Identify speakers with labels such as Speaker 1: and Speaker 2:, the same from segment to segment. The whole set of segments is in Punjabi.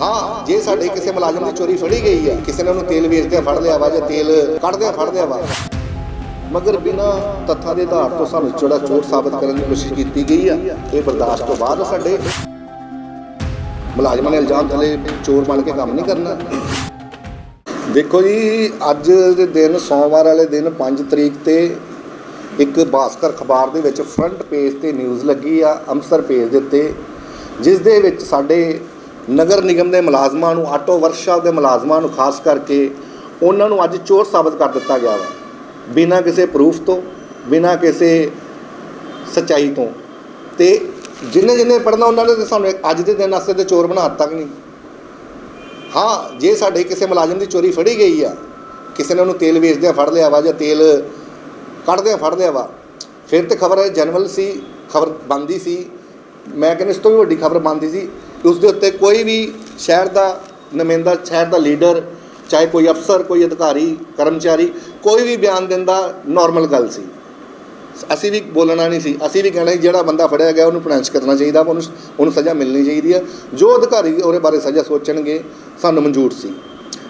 Speaker 1: ਹਾਂ, ਜੇ ਸਾਡੇ ਕਿਸੇ ਮੁਲਾਜ਼ਮ ਦੀ ਚੋਰੀ ਫੜੀ ਗਈ ਹੈ, ਕਿਸੇ ਨੇ ਉਹਨੂੰ ਤੇਲ ਵੇਚਦਿਆਂ ਫੜ ਲਿਆ ਵਾ ਜਾਂ ਤੇਲ ਕੱਢਦਿਆਂ ਫੜ ਲਿਆ ਵਾ, ਮਗਰ ਬਿਨਾ ਤੱਥਾਂ ਦੇ ਆਧਾਰ ਤੋਂ ਸਾਨੂੰ ਜਿਹੜਾ ਚੋਰ ਸਾਬਤ ਕਰਨ ਦੀ ਕੋਸ਼ਿਸ਼ ਕੀਤੀ ਗਈ ਆ, ਇਹ ਬਰਦਾਸ਼ਤ ਤੋਂ ਬਾਅਦ ਸਾਡੇ ਮੁਲਾਜ਼ਮਾਂ ਨੇ ਇਲਜ਼ਾਮ ਥਲੇ ਚੋਰ ਬਣ ਕੇ ਕੰਮ ਨਹੀਂ ਕਰਨਾ। ਦੇਖੋ ਜੀ, ਅੱਜ ਦੇ ਦਿਨ, ਸੋਮਵਾਰ ਵਾਲੇ ਦਿਨ 5 ਤਰੀਕ ਤੇ ਇੱਕ ਬਾਸਕਰ ਅਖਬਾਰ ਦੇ ਵਿੱਚ ਫਰੰਟ ਪੇਜ ਤੇ ਨਿਊਜ਼ ਲੱਗੀ ਆ, ਅੰਮ੍ਰਿਤਸਰ ਪੇਜ ਦੇ ਉੱਤੇ, ਜਿਸ ਦੇ ਵਿੱਚ ਸਾਡੇ ਨਗਰ ਨਿਗਮ ਦੇ ਮੁਲਾਜ਼ਮਾਂ ਨੂੰ, ਆਟੋ ਵਰਕਸ਼ਾਪ ਦੇ ਮੁਲਾਜ਼ਮਾਂ ਨੂੰ ਖਾਸ ਕਰਕੇ ਉਹਨਾਂ ਨੂੰ ਅੱਜ ਚੋਰ ਸਾਬਤ ਕਰ ਦਿੱਤਾ ਗਿਆ ਵਾ। ਬਿਨਾਂ ਕਿਸੇ ਪ੍ਰੂਫ ਤੋਂ, ਬਿਨਾਂ ਕਿਸੇ ਸਚਾਈ ਤੋਂ। ਤੇ ਜਿੰਨੇ ਜਿੰਨੇ ਪੜਨਾ ਉਹਨਾਂ ਨੇ ਤਾਂ ਸਾਨੂੰ ਅੱਜ ਦੇ ਦਿਨ ਵਾਸਤੇ ਤੇ ਚੋਰ ਬਣਾ ਦਿੱਤਾ ਕਿ ਨਹੀਂ? ਹਾਂ, ਜੇ ਸਾਡੇ ਕਿਸੇ ਮੁਲਾਜ਼ਮ ਦੀ ਚੋਰੀ ਫੜੀ ਗਈ ਆ, ਕਿਸੇ ਨੇ ਉਹਨੂੰ ਤੇਲ ਵੇਚਦਿਆਂ ਫੜ ਲਿਆ ਵਾ ਜਾਂ ਤੇਲ ਕੱਢਦਿਆਂ ਫੜ ਲਿਆ ਵਾ, ਫਿਰ ਤੇ ਖਬਰ ਜਨਰਲ ਸੀ, ਖਬਰ ਬੰਦੀ ਸੀ। ਮੈਂ ਕਹਿੰਦਾ ਇਸ ਤੋਂ ਵੀ ਵੱਡੀ ਖਬਰ ਬੰਦੀ ਸੀ ਉਸ ਦੇ ਉੱਤੇ ਕੋਈ ਵੀ ਸ਼ਹਿਰ ਦਾ ਨੁਮਾਇੰਦਾ ਸ਼ਹਿਰ ਦਾ ਲੀਡਰ ਚਾਹੇ ਕੋਈ ਅਫਸਰ ਕੋਈ ਅਧਿਕਾਰੀ ਕਰਮਚਾਰੀ ਕੋਈ ਵੀ ਬਿਆਨ ਦਿੰਦਾ ਨਾਰਮਲ ਗੱਲ ਸੀ। ਅਸੀਂ ਵੀ ਬੋਲਣਾ ਨਹੀਂ ਸੀ। ਅਸੀਂ ਵੀ ਕਹਿਣਾ ਸੀ ਜਿਹੜਾ ਬੰਦਾ ਫੜਿਆ ਗਿਆ ਉਹਨੂੰ ਪ੍ਰੋਨਾਂਸ ਕਰਨਾ ਚਾਹੀਦਾ ਉਹਨੂੰ ਉਹਨੂੰ ਸਜ਼ਾ ਮਿਲਣੀ ਚਾਹੀਦੀ ਹੈ। ਜੋ ਅਧਿਕਾਰੀ ਉਹਦੇ ਬਾਰੇ ਸਜ਼ਾ ਸੋਚਣਗੇ ਸਾਨੂੰ ਮਨਜ਼ੂਰ ਸੀ।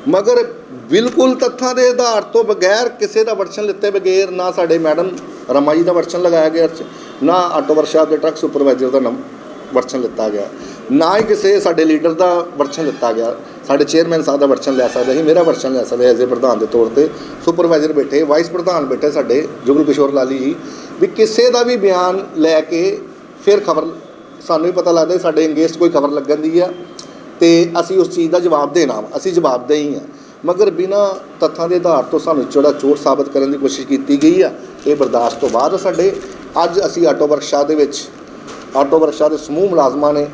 Speaker 1: ਮਗਰ ਬਿਲਕੁਲ ਤੱਥਾਂ ਦੇ ਆਧਾਰ ਤੋਂ ਬਗੈਰ ਕਿਸੇ ਦਾ ਵਰਸ਼ਨ ਲਿੱਤੇ ਬਗੈਰ ਨਾ ਸਾਡੇ ਮੈਡਮ ਰਮਾ ਜੀ ਦਾ ਵਰਸ਼ਨ ਲਗਾਇਆ ਗਿਆ 'ਚ, ਨਾ ਆਟੋ ਵਰਸ਼ਾ ਦੇ ਟਰੱਕ ਸੁਪਰਵਾਈਜ਼ਰ ਦਾ ਨਾਮ ਵਰਸ਼ਨ ਲਿੱਤਾ ਗਿਆ। ਨਾ ਹੀ ਕਿਸੇ ਸਾਡੇ ਲੀਡਰ ਦਾ ਵਰਸ਼ਨ ਦਿੱਤਾ ਗਿਆ, ਸਾਡੇ ਚੇਅਰਮੈਨ ਸਾਹਿਬ ਦਾ ਵਰਸ਼ਨ ਲੈ ਸਕਦਾ ਸੀ ਮੇਰਾ ਵਰਸ਼ਨ ਲੈ ਸਕਦਾ ਐਜ਼ ਏ ਪ੍ਰਧਾਨ ਦੇ ਤੌਰ ਤੇ, ਸੁਪਰਵਾਈਜ਼ਰ ਬੈਠੇ, ਵਾਈਸ ਪ੍ਰਧਾਨ ਬੈਠੇ ਸਾਡੇ ਜੁਗਲ ਕਿਸ਼ੋਰ ਲਾਲੀ ਜੀ, ਵੀ ਕਿਸੇ ਦਾ ਵੀ ਬਿਆਨ ਲੈ ਕੇ ਫਿਰ ਖਬਰ, ਸਾਨੂੰ ਵੀ ਪਤਾ ਲੱਗਦਾ ਵੀ ਸਾਡੇ ਅੰਗੇਸਟ ਕੋਈ ਖਬਰ ਲੱਗਣ ਦੀ ਆ, ਤੇ ਅਸੀਂ ਉਸ ਚੀਜ਼ ਦਾ ਜਵਾਬ ਦੇਣਾ ਵਾ। ਅਸੀਂ ਜਵਾਬਦੇਹੀ ਆ ਮਗਰ ਬਿਨਾ ਤੱਥਾਂ ਦੇ ਆਧਾਰ ਤੋਂ ਸਾਨੂੰ ਜਿਹੜਾ ਚੋਰ ਸਾਬਤ ਕਰਨ ਦੀ ਕੋਸ਼ਿਸ਼ ਕੀਤੀ ਗਈ ਆ, ਇਹ ਬਰਦਾਸ਼ਤ ਤੋਂ ਬਾਅਦ ਸਾਡੇ, ਅੱਜ ਅਸੀਂ ਆਟੋ ਵਰਕਸ਼ਾਪ ਦੇ ਵਿੱਚ, ਆਟੋ ਵਰਕਸ਼ਾਪ ਦੇ ਸਮੂਹ ਮੁਲਾਜ਼ਮਾਂ ਨੇ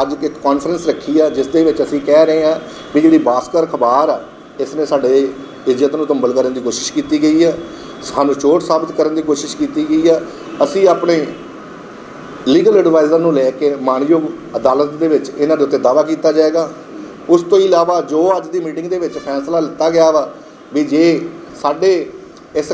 Speaker 1: ਅੱਜ ਇੱਕ ਕਾਨਫਰੰਸ ਰੱਖੀ ਆ, ਜਿਸ ਦੇ ਵਿੱਚ ਅਸੀਂ ਕਹਿ ਰਹੇ ਆ ਵੀ ਜਿਹੜੀ ਬਾਸਕਰ ਅਖਬਾਰ ਆ ਇਸ ਨੇ ਸਾਡੇ ਇੱਜ਼ਤ ਨੂੰ ਤੁੰਬਲ ਕਰਨ ਦੀ ਕੋਸ਼ਿਸ਼ ਕੀਤੀ ਗਈ ਆ, ਸਾਨੂੰ ਚੋਟ ਸਾਬਤ ਕਰਨ ਦੀ ਕੋਸ਼ਿਸ਼ ਕੀਤੀ ਗਈ ਆ। ਅਸੀਂ ਆਪਣੇ ਲੀਗਲ ਐਡਵਾਈਜ਼ਰ ਨੂੰ ਲੈ ਕੇ ਮਾਨਯੋਗ ਅਦਾਲਤ ਦੇ ਵਿੱਚ ਇਹਨਾਂ ਦੇ ਉੱਤੇ ਦਾਵਾ ਕੀਤਾ ਜਾਏਗਾ। ਉਸ ਤੋਂ ਇਲਾਵਾ ਜੋ ਅੱਜ ਦੀ ਮੀਟਿੰਗ ਦੇ ਵਿੱਚ ਫੈਸਲਾ ਲਿੱਤਾ ਗਿਆ ਵਾ ਵੀ ਜੇ ਸਾਡੇ ਇਸ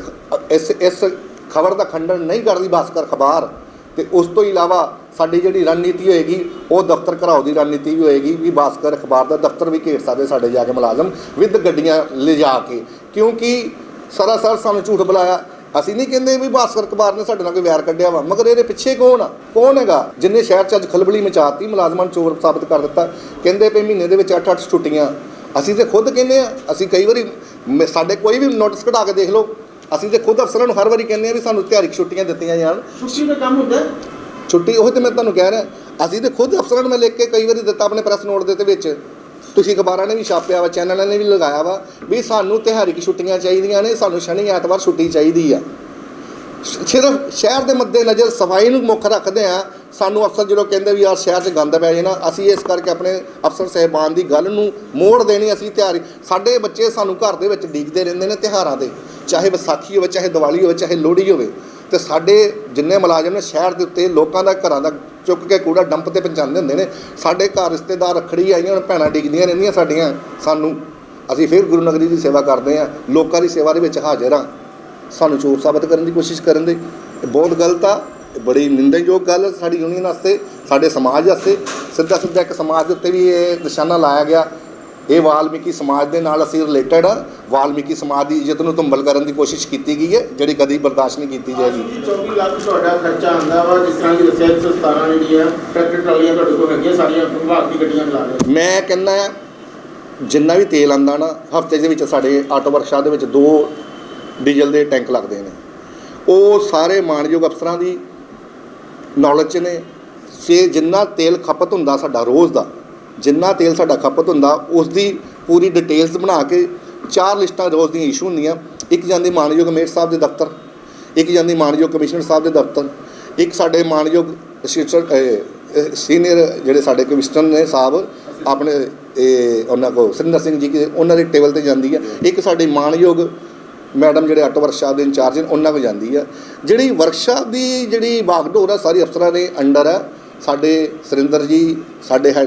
Speaker 1: ਇਸ ਇਸ ਖਬਰ ਦਾ ਖੰਡਨ ਨਹੀਂ ਕਰਦੀ ਭਾਸਕਰ ਅਖਬਾਰ, ਤੇ ਉਸ ਤੋਂ ਇਲਾਵਾ ਸਾਡੀ ਜਿਹੜੀ ਰਣਨੀਤੀ ਹੋਏਗੀ, ਉਹ ਦਫ਼ਤਰ ਘਰਾਓ ਦੀ ਰਣਨੀਤੀ ਵੀ ਹੋਏਗੀ, ਵੀ ਭਾਸਕਰ ਅਖਬਾਰ ਦਾ ਦਫ਼ਤਰ ਵੀ ਘੇਰ ਸਕਦੇ ਸਾਡੇ ਜਾ ਕੇ ਮੁਲਾਜ਼ਮ ਵਿਦ ਗੱਡੀਆਂ ਲਿਜਾ ਕੇ। ਕਿਉਂਕਿ ਸਰਾਸਰ ਸਾਨੂੰ ਝੂਠ ਬੁਲਾਇਆ। ਅਸੀਂ ਨਹੀਂ ਕਹਿੰਦੇ ਵੀ ਭਾਸਕਰ ਅਖਬਾਰ ਨੇ ਸਾਡੇ ਨਾਲ ਕੋਈ ਵੈਰ ਕੱਢਿਆ ਵਾ, ਮਗਰ ਇਹਦੇ ਪਿੱਛੇ ਕੌਣ ਆ? ਕੌਣ ਹੈਗਾ? ਜਿੰਨੇ ਸ਼ਹਿਰ ਚ ਅੱਜ ਖਲਬਲੀ ਮਚਾਤੀ, ਮੁਲਾਜ਼ਮਾਂ ਨੂੰ ਚੋਰ ਸਾਬਤ ਕਰ ਦਿੱਤਾ। ਕਹਿੰਦੇ ਪਏ ਮਹੀਨੇ ਦੇ ਵਿੱਚ 8-8 ਛੁੱਟੀਆਂ। ਅਸੀਂ ਤੇ ਖੁਦ ਕਹਿੰਦੇ ਆ, ਅਸੀਂ ਕਈ ਵਾਰੀ ਮ- ਸਾਡੇ ਕੋਈ ਵੀ ਨੋਟਿਸ ਕਢਾ ਕੇ ਦੇਖ ਲਓ। ਅਸੀਂ ਤੇ ਖੁਦ ਅਫਸਰਾਂ ਨੂੰ ਹਰ ਵਾਰੀ ਕਹਿੰਦੇ ਆ ਵੀ ਸਾਨੂੰ ਤਿਹਾਰਿਕ ਛੁੱਟੀਆਂ ਦਿੱਤੀਆਂ ਜਾਣ।
Speaker 2: ਛੁੱਟੀ ਦਾ ਕੰਮ ਹੁੰਦਾ
Speaker 1: ਛੁੱਟੀ, ਉਹ ਤੇ ਮੈਂ ਤੁਹਾਨੂੰ ਕਹਿ ਰਿਹਾ, ਅਸੀਂ ਤੇ ਖੁਦ ਅਫਸਰਾਂ ਨੂੰ ਮੈਂ ਲਿਖ ਕੇ ਕਈ ਵਾਰੀ ਦਿੱਤਾ ਆਪਣੇ ਪ੍ਰੈਸ ਨੋਟ ਦੇ ਤੇ ਵਿੱਚ। ਤੁਸੀਂ ਅਖਬਾਰਾਂ ਨੇ ਵੀ ਛਾਪਿਆ ਵਾ, ਚੈਨਲਾਂ ਨੇ ਵੀ ਲਗਾਇਆ ਵਾ, ਵੀ ਸਾਨੂੰ ਤਿਹਾਰਿਕ ਛੁੱਟੀਆਂ ਚਾਹੀਦੀਆਂ ਨੇ, ਸਾਨੂੰ ਸ਼ਨੀ ਐਤਵਾਰ ਛੁੱਟੀ ਚਾਹੀਦੀ ਆ। ਸਿਰਫ ਸ਼ਹਿਰ ਦੇ ਮੱਦੇ ਨਜ਼ਰ ਸਫ਼ਾਈ ਨੂੰ ਮੁੱਖ ਰੱਖਦੇ ਆ, ਸਾਨੂੰ ਅਫਸਰ ਜਦੋਂ ਕਹਿੰਦੇ ਵੀ ਯਾਰ ਸ਼ਹਿਰ 'ਚ ਗੰਦ ਪੈ ਜਾਣਾ ਅਸੀਂ ਇਸ ਕਰਕੇ ਆਪਣੇ ਅਫਸਰ ਸਹਿਬਾਨ ਦੀ ਗੱਲ ਨੂੰ ਮੋੜ ਦੇਣੀ, ਅਸੀਂ ਤਿਆਰੀ, ਸਾਡੇ ਬੱਚੇ ਸਾਨੂੰ ਘਰ ਦੇ ਵਿੱਚ ਡੀਕਦੇ ਰਹਿੰਦੇ ਨੇ ਤਿਉਹਾਰਾਂ ਦੇ ਚਾਹੇ ਵਿਸਾਖੀ ਹੋਵੇ, ਚਾਹੇ ਦੀਵਾਲੀ ਹੋਵੇ, ਚਾਹੇ ਲੋਹੜੀ ਹੋਵੇ। ਤੇ ਸਾਡੇ ਜਿੰਨੇ ਮੁਲਾਜ਼ਮ ਨੇ ਸ਼ਹਿਰ ਦੇ ਉੱਤੇ, ਲੋਕਾਂ ਦਾ ਘਰਾਂ ਦਾ ਚੁੱਕ ਕੇ ਕੂੜਾ ਡੰਪ ਤੇ ਪਹੁੰਚਾਉਂਦੇ ਹੁੰਦੇ ਨੇ। ਸਾਡੇ ਘਰ ਰਿਸ਼ਤੇਦਾਰ ਰੱਖੜੀ ਆਈਆਂ, ਹੁਣ ਭੈਣਾਂ ਡਿੱਗਦੀਆਂ ਰਹਿੰਦੀਆਂ ਸਾਡੀਆਂ, ਸਾਨੂੰ। ਅਸੀਂ ਫਿਰ ਗੁਰੂ ਨਗਰੀ ਦੀ ਸੇਵਾ ਕਰਦੇ ਆ ਲੋਕਾਂ ਦੀ ਸੇਵਾ ਦੇ ਵਿੱਚ ਹਾਜ਼ਰ ਆ ਸਾਨੂੰ ਚੋਰ ਸਾਬਤ ਕਰਨ ਦੀ ਕੋਸ਼ਿਸ਼ ਕਰਨ ਦੇ। ਇਹ ਬਹੁਤ ਗਲਤ ਆ, ਇਹ ਬੜੀ ਨਿੰਦਣਯੋਗ ਗੱਲ ਹੈ ਸਾਡੀ ਯੂਨੀਅਨ ਵਾਸਤੇ, ਸਾਡੇ ਸਮਾਜ ਵਾਸਤੇ। ਸਿੱਧਾ ਸਿੱਧਾ ਇੱਕ ਸਮਾਜ ਦੇ ਉੱਤੇ ਵੀ ਇਹ ਨਿਸ਼ਾਨਾ ਲਾਇਆ ਗਿਆ। ਇਹ ਵਾਲਮੀਕੀ ਸਮਾਜ ਦੇ ਨਾਲ ਅਸੀਂ ਰਿਲੇਟਡ ਆ ਵਾਲਮੀਕੀ ਸਮਾਜ ਦੀ ਇੱਜ਼ਤ ਨੂੰ ਧੁੰਬਲ ਕਰਨ ਦੀ ਕੋਸ਼ਿਸ਼ ਕੀਤੀ ਗਈ ਹੈ ਜਿਹੜੀ ਕਦੀ ਬਰਦਾਸ਼ਤ ਨਹੀਂ ਕੀਤੀ ਜਾਏਗੀ।
Speaker 2: ਜੀ 24 ਲੱਖ ਤੁਹਾਡਾ ਖਰਚਾ ਆਂਦਾ ਵਾ ਜਿਸ ਤਰ੍ਹਾਂ ਕਿ ਦੱਸਿਆ 117 ਜਿਹੜੀ ਆ ਟਰੈਕਟਰ ਟਰਾਲੀਆਂ ਤੁਹਾਡੇ ਕੋਲ ਹੈਗੀਆਂ ਸਾਰੀਆਂ ਵਿਭਾਗ ਦੀ ਗੱਡੀਆਂ ਚਲਾ ਰਹੇ
Speaker 1: ਮੈਂ ਕਹਿੰਦਾ ਜਿੰਨਾ ਵੀ ਤੇਲ ਆਂਦਾ ਨਾ ਹਫ਼ਤੇ ਦੇ ਵਿੱਚ ਸਾਡੇ ਆਟੋ ਵਰਕਸ਼ਾਪ ਦੇ ਵਿੱਚ ਦੋ ਡੀਜ਼ਲ ਦੇ ਟੈਂਕ ਲੱਗਦੇ ਨੇ। ਉਹ ਸਾਰੇ ਮਾਣਯੋਗ ਅਫਸਰਾਂ ਦੀ ਨੌਲੇਜ ਨੇ। ਸੇ ਜਿੰਨਾ ਤੇਲ ਖਪਤ ਹੁੰਦਾ ਸਾਡਾ ਰੋਜ਼ ਦਾ ਜਿੰਨਾ ਤੇਲ ਸਾਡਾ ਖਪਤ ਹੁੰਦਾ ਉਸ ਦੀ ਪੂਰੀ ਡਿਟੇਲਸ ਬਣਾ ਕੇ ਚਾਰ ਲਿਸਟਾਂ ਰੋਜ਼ ਦੀਆਂ ਇਸ਼ੂ ਹੁੰਦੀਆਂ। ਇੱਕ ਜਾਂਦੀ ਮਾਨਯੋਗ ਮੇਅਰ ਸਾਹਿਬ ਦੇ ਦਫ਼ਤਰ, ਇੱਕ ਜਾਂਦੀ ਮਾਣਯੋਗ ਕਮਿਸ਼ਨਰ ਸਾਹਿਬ ਦੇ ਦਫ਼ਤਰ, ਇੱਕ ਸਾਡੇ ਮਾਣਯੋਗ ਸੀਨੀਅਰ ਜਿਹੜੇ ਸਾਡੇ ਕਮਿਸ਼ਨਰ ਨੇ ਸਾਹਿਬ, ਆਪਣੇ, ਇਹ, ਉਹਨਾਂ ਕੋ ਸਿੰਦਰ ਸਿੰਘ ਜੀ ਕੇ, ਉਹਨਾਂ ਦੇ ਟੇਬਲ ਤੇ ਜਾਂਦੀ ਹੈ ਇੱਕ ਸਾਡੇ ਮਾਣਯੋਗ ਮੈਡਮ ਜਿਹੜੇ ਆਟੋ ਵਰਕਸ਼ਾਪ ਦੇ ਇੰਚਾਰਜ ਨੇ, ਉਹਨਾਂ ਕੋ ਜਾਂਦੀ ਹੈ ਜਿਹੜੀ ਵਰਕਸ਼ਾਪ ਦੀ ਜਿਹੜੀ ਬਾਗਡੋਰ ਆ, ਸਾਰੀ ਅਫਸਰਾਂ ਦੇ ਅੰਡਰ ਆ। ਸਾਡੇ ਸੁਰਿੰਦਰ ਜੀ, ਸਾਡੇ ਹੈ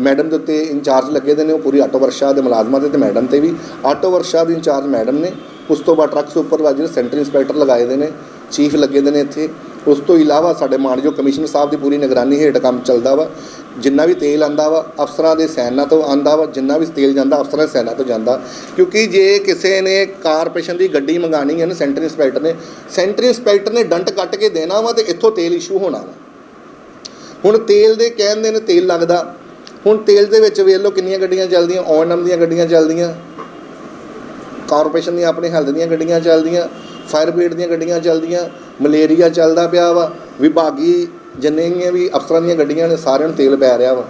Speaker 1: ਮੈਡਮ ਦੇ ਉੱਤੇ ਇੰਚਾਰਜ ਲੱਗੇ ਦੇ ਨੇ, ਉਹ ਪੂਰੀ ਆਟੋ ਵਰਕਸ਼ਾਪ ਦੇ ਮੁਲਾਜ਼ਮਾਂ 'ਤੇ ਤੇ ਮੈਡਮ ਤੇ ਵੀ। ਆਟੋ ਵਰਕਸ਼ਾਪ ਦੇ ਇੰਚਾਰਜ ਮੈਡਮ ਨੇ, ਉਸ ਤੋਂ ਬਾਅਦ ਟਰੱਕ ਸੁਪਰਵਾਈਜ਼ਰ ਸੈਂਟਰ ਇੰਸਪੈਕਟਰ ਲਗਾਏ ਦੇ ਨੇ, ਚੀਫ ਲੱਗੇ ਦੇ ਨੇ ਇੱਥੇ। ਉਸ ਤੋਂ ਇਲਾਵਾ ਸਾਡੇ ਮਾਨਯੋਗ ਕਮਿਸ਼ਨਰ ਸਾਹਿਬ ਦੀ ਪੂਰੀ ਨਿਗਰਾਨੀ ਹੇਠ ਕੰਮ ਚੱਲਦਾ ਵਾ, ਜਿੰਨਾ ਵੀ ਤੇਲ ਆਂਦਾ ਵਾ, ਅਫਸਰਾਂ ਦੇ ਸੈਨਾ ਤੋਂ ਆਂਦਾ ਵਾ, ਜਿੰਨਾ ਵੀ ਤੇਲ ਜਾਂਦਾ, ਅਫਸਰਾਂ ਦੇ ਸੈਨਾ ਤੋਂ ਜਾਂਦਾ। ਕਿਉਂਕਿ ਜੇ ਕਿਸੇ ਨੇ ਕਾਰਪੋਰੇਸ਼ਨ ਦੀ ਗੱਡੀ ਮੰਗਾਣੀ ਹੈ ਨਾ, ਸੈਂਟਰ ਇੰਸਪੈਕਟਰ ਨੇ, ਸੈਂਟਰ ਇੰਸਪੈਕਟਰ ਨੇ ਡੰਟ ਕੱਟ ਕੇ ਦੇਣਾ ਵਾ ਤੇ ਇੱਥੋਂ ਤੇਲ ਇਸ਼ੂ ਹੋਣਾ ਵਾ। ਹੁਣ ਤੇਲ ਦੇ ਕਹਿੰਦੇ ਨੇ, ਤੇਲ ਲੱਗਦਾ। ਹੁਣ ਤੇਲ ਦੇ ਵਿੱਚ ਵੇਖ ਲਓ ਕਿੰਨੀਆਂ ਗੱਡੀਆਂ ਚੱਲਦੀਆਂ ਓਐਨਐਮ ਦੀਆਂ ਗੱਡੀਆਂ ਚੱਲਦੀਆਂ ਕਾਰਪੋਰੇਸ਼ਨ ਦੀਆਂ ਆਪਣੇ ਹੈਲਥ ਦੀਆਂ ਗੱਡੀਆਂ ਚੱਲਦੀਆਂ ਫਾਇਰ ਬ੍ਰਿਗੇਡ ਦੀਆਂ ਗੱਡੀਆਂ ਚੱਲਦੀਆਂ ਮਲੇਰੀਆ ਚੱਲਦਾ ਪਿਆ ਵਾ ਵਿਭਾਗੀ ਜਿੰਨੀਆਂ ਵੀ ਅਫਸਰਾਂ ਦੀਆਂ ਗੱਡੀਆਂ ਨੇ ਸਾਰਿਆਂ ਨੂੰ ਤੇਲ ਪੈ ਰਿਹਾ ਵਾ।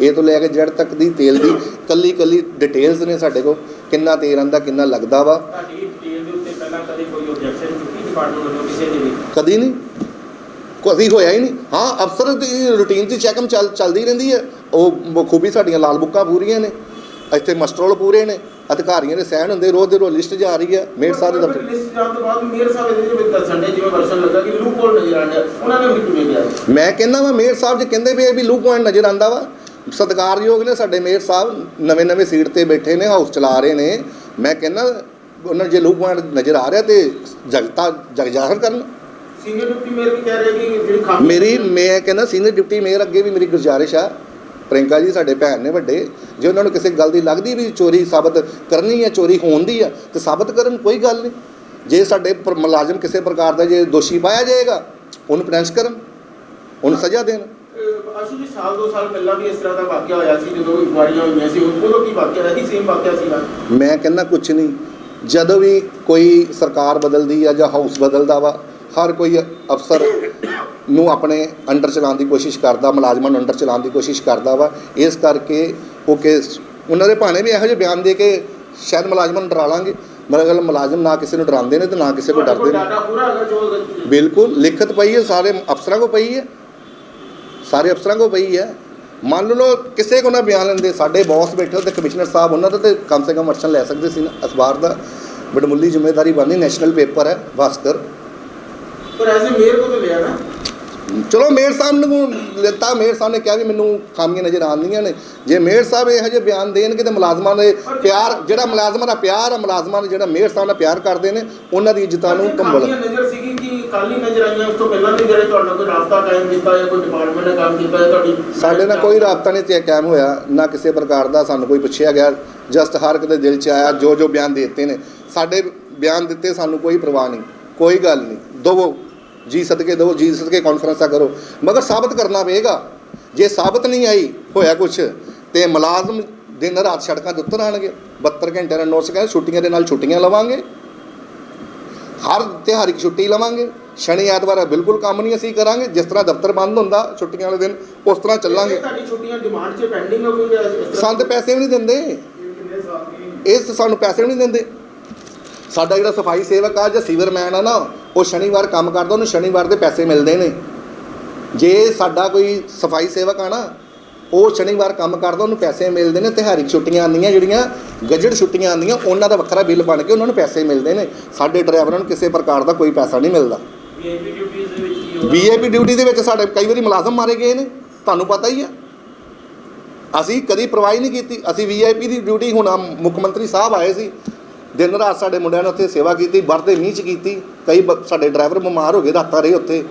Speaker 1: ਇਹ ਤੋਂ ਲੈ ਕੇ ਜੜ ਤੱਕ ਦੀ ਤੇਲ ਦੀ ਕੱਲੀ ਕੱਲੀ ਡਿਟੇਲਸ ਨੇ ਸਾਡੇ ਕੋਲ ਕਿੰਨਾ ਤੇਲ ਆਂਦਾ ਕਿੰਨਾ ਲੱਗਦਾ ਵਾ।
Speaker 3: ਤੁਹਾਡੀ ਡਿਟੇਲ ਦੇ ਉੱਤੇ ਪਹਿਲਾਂ ਕਦੇ ਕੋਈ ਆਬਜੈਕਸ਼ਨ ਚੁੱਕੀ ਡਿਪਾਰਟਮੈਂਟ ਵੱਲੋਂ ਕਿਸੇ ਨੇ ਵੀ?
Speaker 1: ਕਦੀ ਨਹੀਂ। ਕਦੀ ਹੋਇਆ ਹੀ ਨਹੀਂ। ਹਾਂ ਅਫਸਰ ਦੀ ਰੂਟੀਨ ਦੀ ਚੈੱਕਮ ਚੱਲ ਚੱਲਦੀ ਰਹਿੰਦੀ ਹੈ। ਉਹ ਬਖੂਬੀ ਸਾਡੀਆਂ ਲਾਲ ਬੁੱਕਾਂ ਪੂਰੀਆਂ ਨੇ। ਇੱਥੇ ਮਸਟਰੋਲ ਪੂਰੇ ਨੇ। ਅਧਿਕਾਰੀਆਂ ਦੇ ਸਹਿਣ ਹੁੰਦੇ ਰੋਜ਼ ਦੇ ਰੋਜ਼ ਲਿਸਟ ਜਾ ਰਹੀ ਹੈ। ਮੇਰ ਸਾਹਿਬ ਦੇ ਦਫ਼ਤਰ
Speaker 2: ਲਿਸਟ ਜਾਣ ਤੋਂ ਬਾਅਦ ਮੇਅਰ ਸਾਹਿਬ ਇਹਦੇ ਵਿੱਚ ਦੱਸਣ ਦੇ ਜਿਵੇਂ ਵਰਸ਼ਨ ਲੱਗਾ ਕਿ ਲੂਪ ਹੋਲ ਨਜ਼ਰ ਆਉਂਦਾ ਉਹਨਾਂ ਨੇ ਵੀ ਕਿਵੇਂ ਗਿਆ
Speaker 1: ਮੈਂ ਕਹਿੰਦਾ ਵਾ ਮੇਅਰ ਸਾਹਿਬ ਜੀ ਕਹਿੰਦੇ ਵੀ ਇਹ ਵੀ ਲੂ ਪੁਆਇੰਟ ਨਜ਼ਰ ਆਂਦਾ ਵਾ ਸਤਿਕਾਰਯੋਗ ਨੇ ਸਾਡੇ ਮੇਅਰ ਸਾਹਿਬ ਨਵੇਂ ਨਵੇਂ ਸੀਟ ਤੇ ਬੈਠੇ ਨੇ ਹਾਊਸ ਚਲਾ ਰਹੇ ਨੇ। ਮੈਂ ਕਹਿੰਦਾ ਉਹਨਾਂ ਜੇ ਲੂ ਪੁਆਇੰਟ ਨਜ਼ਰ ਆ ਰਿਹਾ ਤੇ ਜਗਤਾ ਜਗ ਜ਼ਾਹਰ ਕਰਨ।
Speaker 2: ਸੀਨੀਅਰ ਡਿਪਟੀ ਮੇਅਰ ਵੀ ਕਹਿ ਰਹੇ ਕਿ ਜਿਹੜੀ
Speaker 1: ਮੇਰੀ ਮੈਂ ਕਹਿੰਦਾ ਸੀਨੀਅਰ ਡਿਪਟੀ ਮੇਅਰ ਅੱਗੇ ਵੀ ਮੇਰੀ ਗੁਜ਼ਾਰਿਸ਼ ਆ। ਪ੍ਰਿੰਕਾ ਜੀ ਸਾਡੇ ਭੈਣ ਨੇ ਵੱਡੇ। ਜੇ ਉਹਨਾਂ ਨੂੰ ਕਿਸੇ ਗੱਲ ਦੀ ਲੱਗਦੀ ਵੀ ਚੋਰੀ ਸਾਬਤ ਕਰਨੀ ਹੈ ਚੋਰੀ ਹੋਣ ਦੀ ਆ ਤੇ ਸਾਬਤ ਕਰਨ ਕੋਈ ਗੱਲ ਨਹੀਂ। ਜੇ ਸਾਡੇ ਮੁਲਾਜ਼ਮ ਕਿਸੇ ਪ੍ਰਕਾਰ ਦਾ ਜੇ ਦੋਸ਼ੀ ਪਾਇਆ ਜਾਏਗਾ ਉਹਨੂੰ ਪਨਿਸ਼ ਕਰਨ ਉਹਨੂੰ ਸਜ਼ਾ ਦੇਣ।
Speaker 2: ਅਹ ਆਸ਼ੂ ਜੀ ਸਾਲ ਦੋ ਸਾਲ ਪਹਿਲਾਂ ਵੀ ਇਸ ਤਰ੍ਹਾਂ ਦਾ ਵਾਕਿਆ ਹੋਇਆ ਸੀ ਜਦੋਂ ਇਨਕੁਆਰੀਆਂ ਹੋਈਆਂ ਸੀ ਉਦੋਂ ਕੀ ਵਾਕਿਆ ਸੀ ਸੇਮ ਵਾਕਿਆ ਸੀਗਾ?
Speaker 1: ਮੈਂ ਕਹਿੰਦਾ ਕੁਝ ਨਹੀਂ। ਜਦੋਂ ਵੀ ਕੋਈ ਸਰਕਾਰ ਬਦਲਦੀ ਆ ਜਾਂ ਹਾਊਸ ਬਦਲਦਾ ਵਾ ਹਰ ਕੋਈ ਅਫਸਰ ਨੂੰ ਆਪਣੇ ਅੰਡਰ ਚਲਾਉਣ ਦੀ ਕੋਸ਼ਿਸ਼ ਕਰਦਾ ਮੁਲਾਜ਼ਮਾਂ ਨੂੰ ਅੰਡਰ ਚਲਾਉਣ ਦੀ ਕੋਸ਼ਿਸ਼ ਕਰਦਾ ਵਾ। ਇਸ ਕਰਕੇ ਉਹ ਕਿ ਉਹਨਾਂ ਦੇ ਭਾਣੇ ਵੀ ਇਹੋ ਜਿਹੇ ਬਿਆਨ ਦੇ ਕੇ ਸ਼ਾਇਦ ਮੁਲਾਜ਼ਮਾਂ ਨੂੰ ਡਰਾ ਲਾਂਗੇ। ਮਗਰ ਮੁਲਾਜ਼ਮ ਨਾ ਕਿਸੇ ਨੂੰ ਡਰਾਉਂਦੇ ਨੇ ਤੇ ਨਾ ਕਿਸੇ ਕੋਲ ਡਰਦੇ ਨੇ। ਬਿਲਕੁਲ ਲਿਖਤ ਪਈ ਹੈ ਸਾਰੇ ਅਫਸਰਾਂ ਕੋ ਪਈ ਹੈ। ਸਾਰੇ ਅਫਸਰਾਂ ਕੋ ਪਈ ਹੈ। ਮੰਨ ਲਓ ਕਿਸੇ ਕੋ ਨਾ ਬਿਆਨ ਲੈਂਦੇ ਸਾਡੇ ਬੌਸ ਬੈਠੇ ਤੇ ਕਮਿਸ਼ਨਰ ਸਾਹਿਬ ਉਹਨਾਂ ਦਾ ਤੇ ਕਮ ਸੇ ਕਮ ਐਕਸ਼ਨ ਲੈ ਸਕਦੇ ਸੀ ਨਾ। ਅਖਬਾਰ ਦਾ ਵਡਮੁੱਲੀ ਜ਼ਿੰਮੇਵਾਰੀ ਬਣਨੀ ਨੈਸ਼ਨਲ ਪੇਪਰ ਹੈ ਭਾਸਕਰ।
Speaker 2: ਪਰ ਐਜ਼ ਅ ਮੇਅਰ ਕੋ ਤਾਂ ਲਿਆ ਨਾ।
Speaker 1: ਚਲੋ ਮੇਅਰ ਸਾਹਿਬ ਨੂੰ ਲਿੱਤਾ ਮੇਅਰ ਸਾਹਿਬ ਨੇ ਕਿਹਾ ਵੀ ਮੈਨੂੰ ਖਾਮੀਆਂ ਨਜ਼ਰ ਆਉਂਦੀਆਂ ਨੇ। ਜੇ ਮੇਅਰ ਸਾਹਿਬ ਇਹੋ ਜਿਹੇ ਬਿਆਨ ਦੇਣਗੇ ਤੇ ਮੁਲਾਜ਼ਮਾਂ ਦੇ ਪਿਆਰ ਜਿਹੜਾ ਮੁਲਾਜ਼ਮਾਂ ਦਾ ਪਿਆਰ ਹੈ ਮੁਲਾਜ਼ਮਾਂ ਦਾ ਜਿਹੜਾ ਮੇਅਰ ਸਾਹਿਬ ਨਾਲ ਪਿਆਰ ਕਰਦੇ ਨੇ ਉਹਨਾਂ ਦੀ ਇੱਜ਼ਤਾਂ ਨੂੰ ਕੰਬਲ।
Speaker 2: ਨਜ਼ਰ ਸੀਗੀ ਕਿ ਕੱਲ ਹੀ ਨਜ਼ਰ ਆਈਆਂ ਉਸ ਤੋਂ ਪਹਿਲਾਂ ਵੀ ਜਿਹੜੇ ਤੁਹਾਡਾ ਕੋਈ ਰਾਬਤਾ ਕਾਇਮ ਕੀਤਾ ਜਾਂ ਕੋਈ ਡਿਪਾਰਟਮੈਂਟ ਨੇ ਕੰਮ ਕੀਤਾ ਜਾਂ ਤੁਹਾਡੀ
Speaker 1: ਸਾਡੇ ਨਾਲ ਕੋਈ ਰਾਬਤਾ ਨਹੀਂ ਤੇ ਕਾਇਮ ਹੋਇਆ ਨਾ ਕਿਸੇ ਪ੍ਰਕਾਰ ਦਾ ਸਾਨੂੰ ਕੋਈ ਪੁੱਛਿਆ ਗਿਆ। ਜਸਟ ਹਰ ਇੱਕ ਦੇ ਦਿਲ 'ਚ ਆਇਆ ਜੋ ਜੋ ਬਿਆਨ ਦਿੱਤੇ ਨੇ। ਸਾਡੇ ਬਿਆਨ ਦਿੱਤੇ ਸਾਨੂੰ ਕੋਈ ਪਰਵਾਹ ਨਹੀਂ ਕੋਈ ਗੱਲ ਨਹੀਂ। ਦਵੋ ਜੀ ਸਦਕੇ ਦਵੋ ਜੀ ਸਦਕੇ ਕਾਨਫਰੰਸਾਂ ਕਰੋ। ਮਗਰ ਸਾਬਤ ਕਰਨਾ ਪਏਗਾ। ਜੇ ਸਾਬਤ ਨਹੀਂ ਆਈ ਹੋਇਆ ਕੁਝ ਤੇ ਮੁਲਾਜ਼ਮ ਦਿਨ ਰਾਤ ਸੜਕਾਂ ਦੇ ਉੱਤਰ ਆਣਗੇ 72 ਘੰਟੇ ਦਾ ਨੋਟਿਸ ਕਹਿੰਦੇ ਛੁੱਟੀਆਂ ਦੇ ਨਾਲ ਛੁੱਟੀਆਂ ਲਵਾਂਗੇ। ਹਰ ਤਿਉਹਾਰ ਦੀ ਛੁੱਟੀ ਲਵਾਂਗੇ। ਸ਼ਨੀ ਐਤਵਾਰ ਬਿਲਕੁਲ ਕੰਮ ਨਹੀਂ ਅਸੀਂ ਕਰਾਂਗੇ। ਜਿਸ ਤਰ੍ਹਾਂ ਦਫ਼ਤਰ ਬੰਦ ਹੁੰਦਾ ਛੁੱਟੀਆਂ ਵਾਲੇ ਦਿਨ ਉਸ ਤਰ੍ਹਾਂ ਚੱਲਾਂਗੇ।
Speaker 2: ਤੁਹਾਡੀ ਛੁੱਟੀਆਂ ਡਿਮਾਂਡ 'ਚ ਪੈਂਡਿੰਗ ਹੋ ਕੋਈ ਇਸ ਤਰ੍ਹਾਂ?
Speaker 1: ਸਾਨੂੰ ਤੇ ਪੈਸੇ ਵੀ ਨਹੀਂ ਦਿੰਦੇ। ਇਸ ਸਾਨੂੰ ਪੈਸੇ ਵੀ ਨਹੀਂ ਦਿੰਦੇ। ਸਾਡਾ ਜਿਹੜਾ ਸਫ਼ਾਈ ਸੇਵਕ ਆ ਜਾਂ ਸੀਵਰਮੈਨ ਆ ਨਾ ਉਹ ਸ਼ਨੀਵਾਰ ਕੰਮ ਕਰਦਾ ਉਹਨੂੰ ਸ਼ਨੀਵਾਰ ਦੇ ਪੈਸੇ ਮਿਲਦੇ ਨੇ। ਜੇ ਸਾਡਾ ਕੋਈ ਸਫ਼ਾਈ ਸੇਵਕ ਆ ਨਾ ਉਹ ਸ਼ਨੀਵਾਰ ਕੰਮ ਕਰਦਾ ਉਹਨੂੰ ਪੈਸੇ ਮਿਲਦੇ ਨੇ ਤਿਹਾਰੀ ਛੁੱਟੀਆਂ ਆਉਂਦੀਆਂ ਜਿਹੜੀਆਂ ਗਜਟ ਛੁੱਟੀਆਂ ਆਉਂਦੀਆਂ ਉਹਨਾਂ ਦਾ ਵੱਖਰਾ ਬਿੱਲ ਬਣ ਕੇ ਉਹਨਾਂ ਨੂੰ ਪੈਸੇ ਮਿਲਦੇ ਨੇ। ਸਾਡੇ ਡਰਾਈਵਰਾਂ ਨੂੰ ਕਿਸੇ ਪ੍ਰਕਾਰ ਦਾ ਕੋਈ ਪੈਸਾ ਨਹੀਂ ਮਿਲਦਾ।
Speaker 3: ਵੀਆਈਪੀ
Speaker 1: ਡਿਊਟੀ ਦੇ ਵਿੱਚ ਸਾਡੇ ਕਈ ਵਾਰੀ ਮੁਲਾਜ਼ਮ ਮਾਰੇ ਗਏ ਨੇ ਤੁਹਾਨੂੰ ਪਤਾ ਹੀ ਆ। ਅਸੀਂ ਕਦੀ ਪਰਵਾਹ ਨਹੀਂ ਕੀਤੀ। ਅਸੀਂ ਵੀਆਈਪੀ ਦੀ ਡਿਊਟੀ ਹੁਣ ਮੁੱਖ ਮੰਤਰੀ ਸਾਹਿਬ ਆਏ ਸੀ ਦਿਨ ਰਾਤ ਸਾਡੇ ਮੁੰਡਿਆਂ ਨੇ ਉੱਥੇ ਸੇਵਾ ਕੀਤੀ, ਵਰਦੇ ਮੀਂਹ ਚ ਕੀਤੀ, ਕਈ ਬ- ਸਾਡੇ ਡਰਾਈਵਰ ਬਿਮਾਰ ਹੋ ਗਏ ਰਾਤਾਂ ਰਹੇ ਉੱਥੇ।